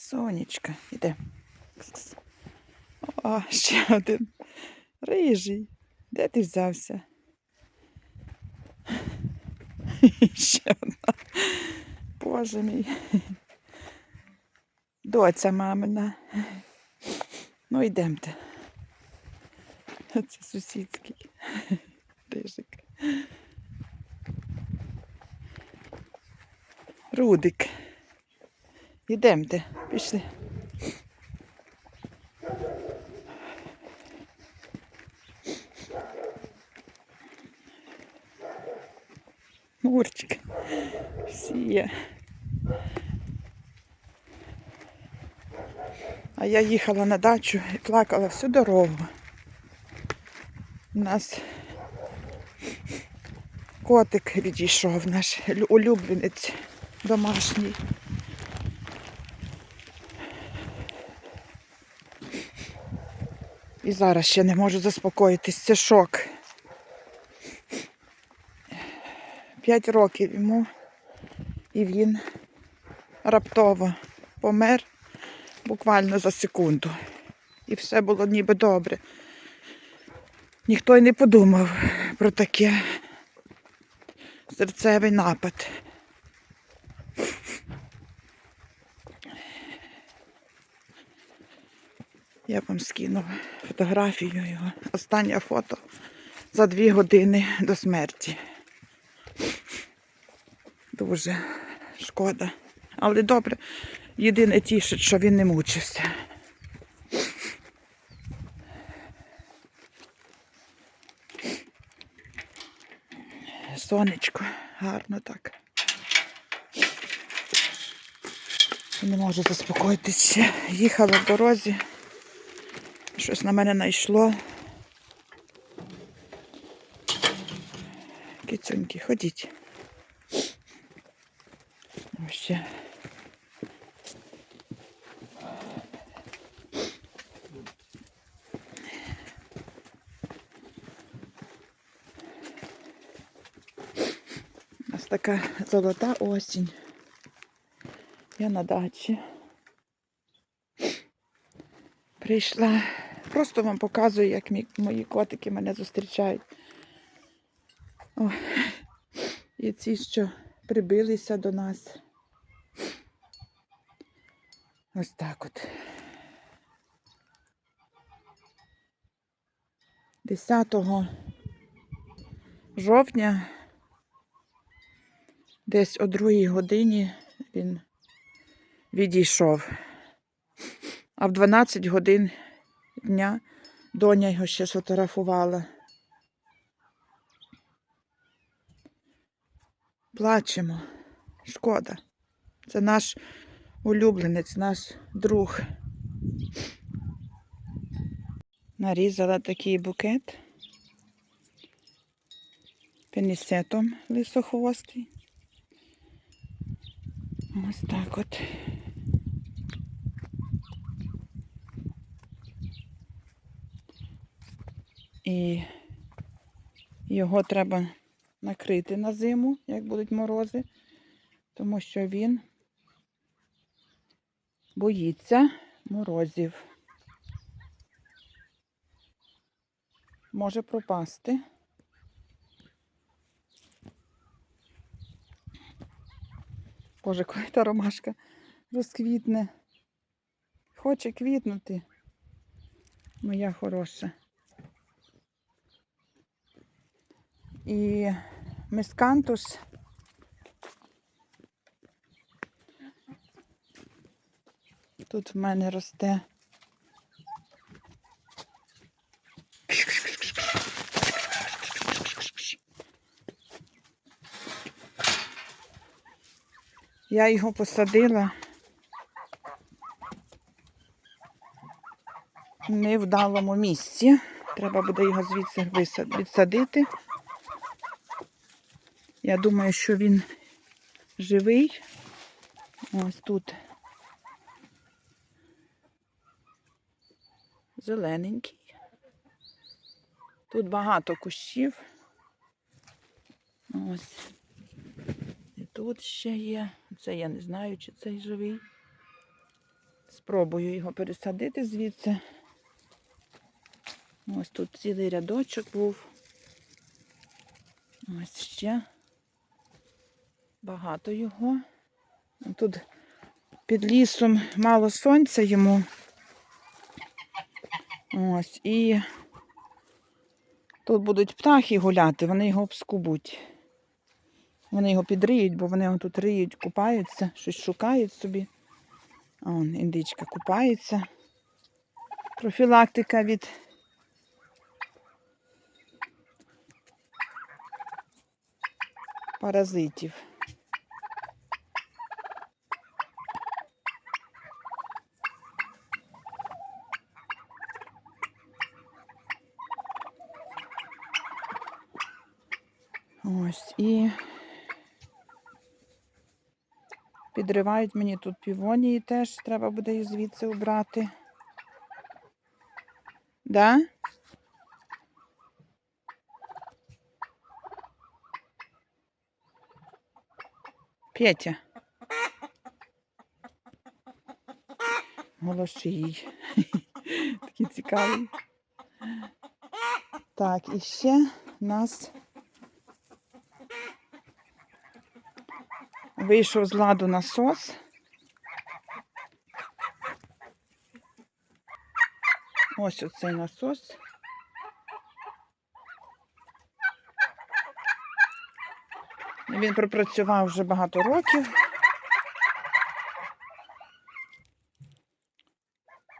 Сонечка, іде. О, ще один. Рижий. Де ти взявся? Ще одна. Боже мій. Доця мамина. Ну, йдемте. Це сусідський. Рижик. Рудик. Ідемте, пішли. Мурчик. Є. А я їхала на дачу і плакала всю дорогу. У нас котик відійшов, наш улюбленець домашній. І зараз ще не можу заспокоїтись. Це шок. П'ять років йому, і він раптово помер буквально за секунду. І все було ніби добре. Ніхто й не подумав про таке серцевий напад. Я вам скину фотографію його. Останнє фото за дві години до смерті. Дуже шкода. Але добре, єдине тішить, що він не мучився. Сонечко, гарно так. Не можу заспокоїтися. Їхала в дорозі. Щось на мене найшло. Кицюньки, ходіть. Ось ще. У нас така золота осінь. Я на дачі. Прийшла. Просто вам показую, як мі- мої котики мене зустрічають. О, і ці, що прибилися до нас. Ось так от. 10 жовтня, десь о другій годині він відійшов. А в 12 годин дня доня його ще сфотографувала. Плачемо. Шкода. Це наш улюбленець, наш друг. Нарізала такий букет пенісетом лисохвостий. Ось так от. І його треба накрити на зиму, як будуть морози, тому що він боїться морозів. Може пропасти. Боже, коли та ромашка розквітне. Хоче квітнути. Моя хороша. І мискантус. Тут в мене росте. Я його посадила в невдалому місці. Треба буде його звідси відсадити. Я думаю, що він живий. Ось тут зелененький. Тут багато кущів. Ось. І тут ще є. Це я не знаю, чи цей живий. Спробую його пересадити звідси. Ось тут цілий рядочок був. Ось ще багато його. Тут під лісом мало сонця йому. Ось і тут будуть птахи гуляти, вони його обскубуть. Вони його підриють, бо вони його тут риють, купаються, щось шукають собі. А он індичка купається. Профілактика від паразитів. Ось і підривають мені тут півонії теж, треба буде їх звідси убрати. Да? Петя. Голос. Такий цікавий. Так, і ще нас вийшов з ладу насос. Ось оцей насос. Він пропрацював вже багато років.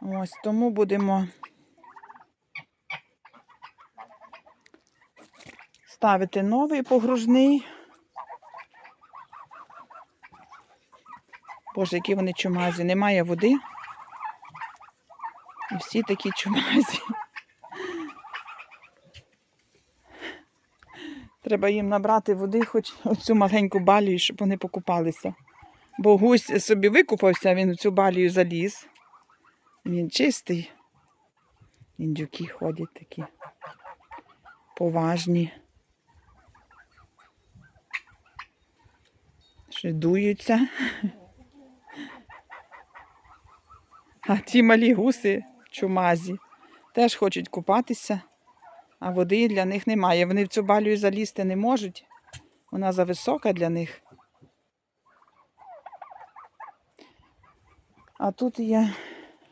Ось тому будемо ставити новий погружний. Боже, які вони чумазі. Немає води. І всі такі чумазі. Треба їм набрати води, хоч оцю маленьку балію, щоб вони покупалися. Бо гусь собі викупався, він в цю балію заліз. Він чистий. Індюки ходять такі поважні. Ще дуються. А ті малі гуси чумазі теж хочуть купатися, а води для них немає. Вони в цю балію залізти не можуть. Вона зависока для них. А тут є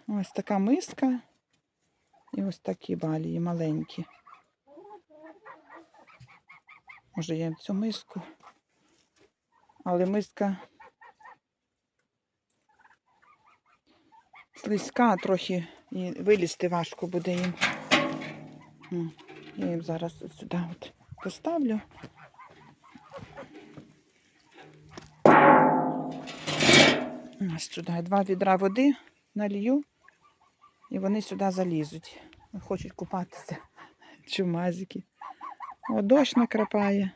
ось така миска і ось такі балії маленькі. Може, я цю миску, але миска слизька трохи і вилізти важко буде їм. Я їм зараз сюди от поставлю. Ось сюди два відра води налью, і вони сюди залізуть. Хочуть купатися. Чумазики. О, дощ накрапає.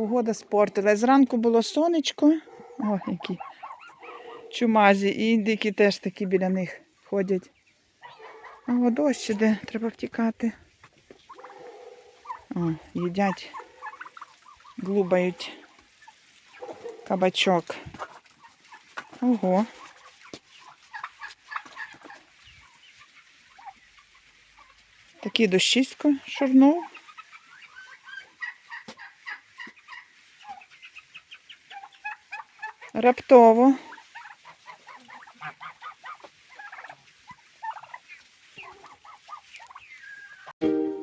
Погода спортила. Зранку було сонечко. О, які чумазі. І індики теж такі біля них ходять. О, дощ іде, треба втікати. О, їдять, глубають кабачок. Ого. Такий дощисько шурнув. Раптово.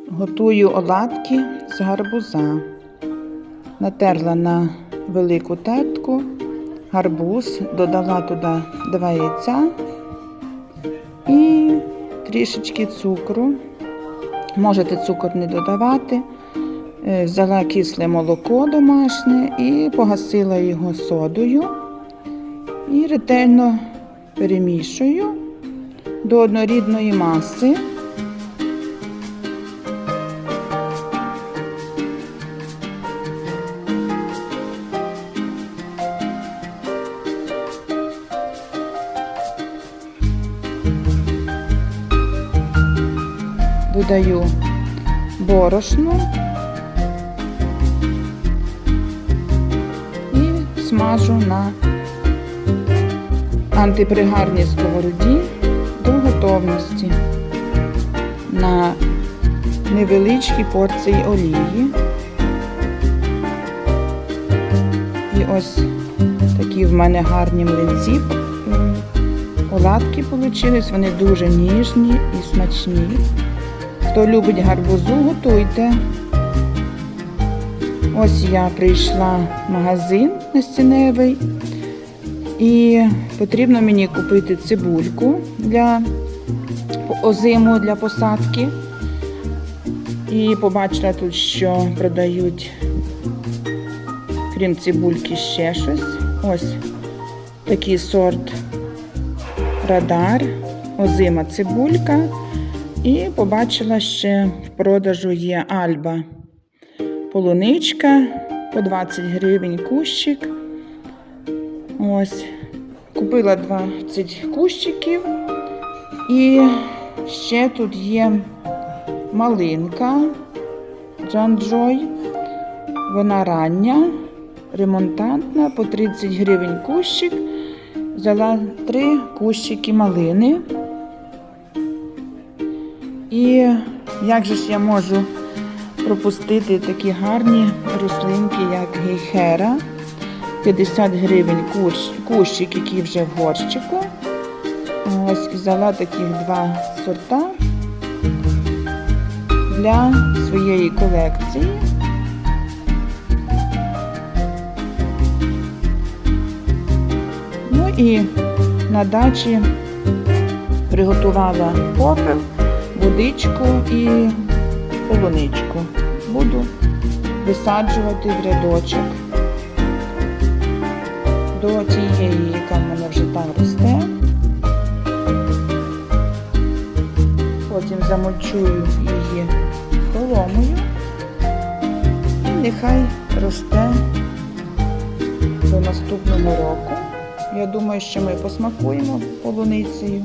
Готую оладки з гарбуза. Натерла на велику тертку гарбуз, додала туди два яйця і трішечки цукру. Можете цукор не додавати. Е, Взяла кисле молоко домашнє і погасила його содою і ретельно перемішую до однорідної маси. Додаю борошно і смажу на антипригарній сковороді до готовності на невеличкій порції олії. І ось такі в мене гарні млинці. Оладки вийшли, вони дуже ніжні і смачні. Хто любить гарбузу, готуйте. Ось я прийшла в магазин настіневий і потрібно мені купити цибульку для озиму для посадки. І побачила тут, що продають, крім цибульки, ще щось. Ось такий сорт радар, озима цибулька. І побачила ще в продажу є альба полуничка по 20 гривень кущик. Ось. Купила 20 кущиків. І ще тут є малинка Джан Джой. Вона рання, ремонтантна, по 30 гривень кущик. Взяла три кущики малини. І як же ж я можу пропустити такі гарні рослинки, як гейхера. 50 гривень кущ, кущик, який вже в горщику. Ось взяла таких два сорта для своєї колекції. Ну і на дачі приготувала попел, водичку і полуничку. Буду висаджувати в рядочок до тієї, яка в мене вже там росте. Потім замочую її соломою і нехай росте до наступного року. Я думаю, що ми посмакуємо полуницею.